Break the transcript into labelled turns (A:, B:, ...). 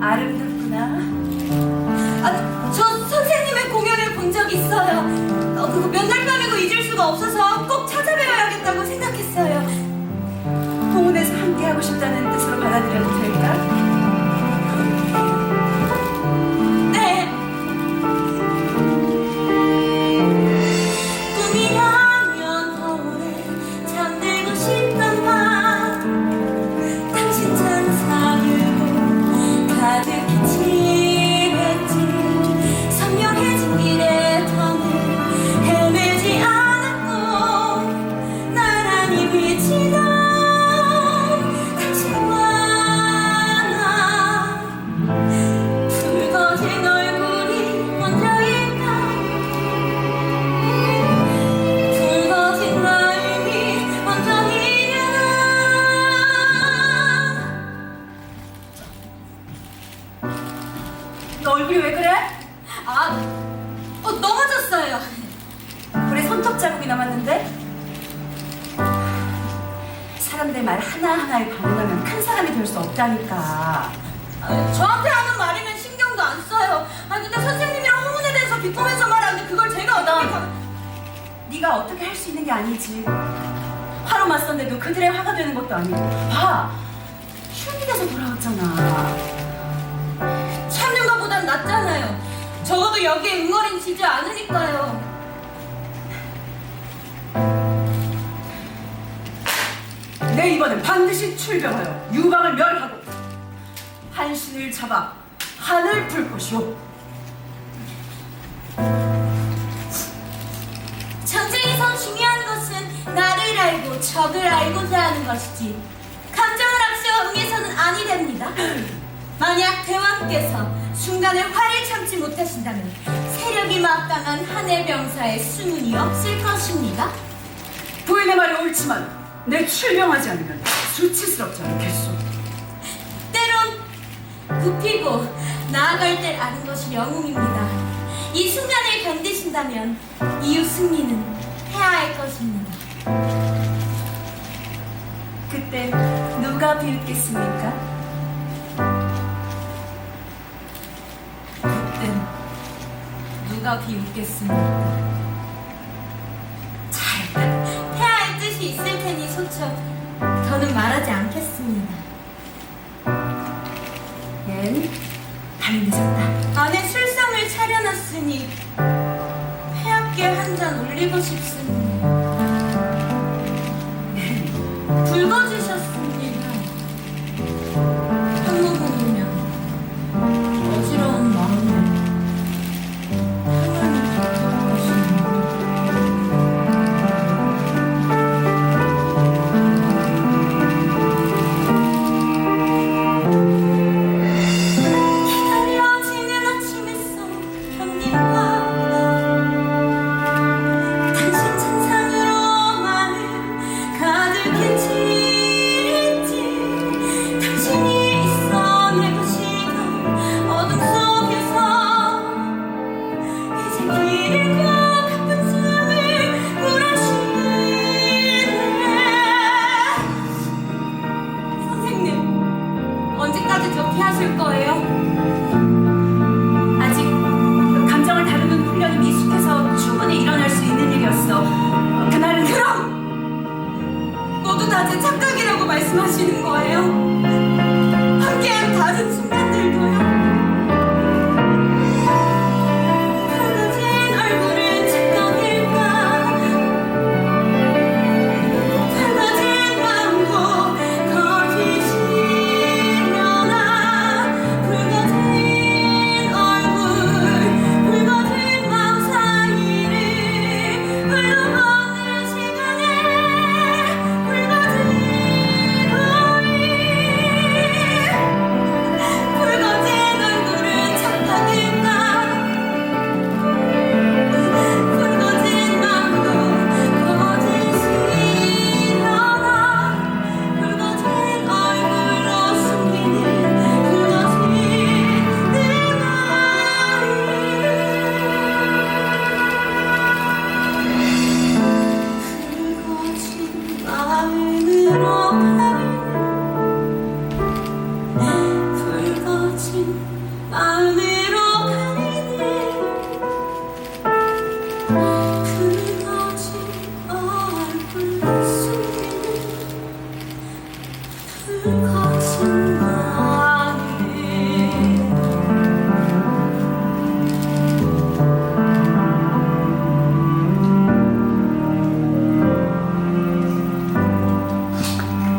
A: 아름답구나. 아, 저 선생님의 공연을 본 적 있어요. 어, 그거 몇날 밤이고 잊을 수가 없어서 꼭 찾아뵈어야겠다고 생각했어요. 공원에서 함께하고 싶다는 뜻으로 받아들여도 될까? 어, 넘어졌어요. 볼에 손톱 자국이 남았는데? 사람들 말 하나하나에 반응하면 큰 사람이 될 수 없다니까. 아, 저한테 하는 말이면 신경도 안 써요. 아 근데 선생님이랑 홍문에 대해서 비꼬면서 말하는데 그걸 제가 어떻게 가... 네가 어떻게 할 수 있는 게 아니지. 화로 맞섰는데도 그들의 화가 되는 것도 아니고. 봐. 흉내내서 돌아왔잖아. 참는 것보단 낫잖아요 적어도 여기에 응어리지지 않으니까요. 내 이번엔 반드시 출병하여 유방을 멸하고 한신을 잡아 한을 풀 것이오.
B: 전쟁에서 중요한 것은 나를 알고 적을 알고자 하는 것이지 감정을 앞세워 응해서는 아니 됩니다. 만약 대왕께서 순간에 화를 참지 못하신다면 세력이 막강한 한해 병사의 수문이 없을 것입니다.
A: 부인의 말이 옳지만 내 출병하지 않으면 수치스럽지 않겠소.
B: 때론 굽히고 나아갈 때 아는 것이 영웅입니다. 이 순간을 견디신다면 이후 승리는 해야 할 것입니다.
A: 그때 누가 비웃겠습니까? 누가 비웃겠습니까?
B: 잘 해야 할 뜻이 있을 테니 소처 더는 말하지 않겠습니다.
A: 얜 밤이 늦었다.
B: 안에 술상을 차려놨으니 폐하께 한 잔 올리고 싶습니다 하실 거예요?
A: 아직 감정을 다루는 훈련이 미숙해서 충분히 일어날 수 있는 일이었어. 그날은
B: 그럼 모두 다 제 착각이라고 말씀하시는 거예요? 함께 다른 순간들도요? I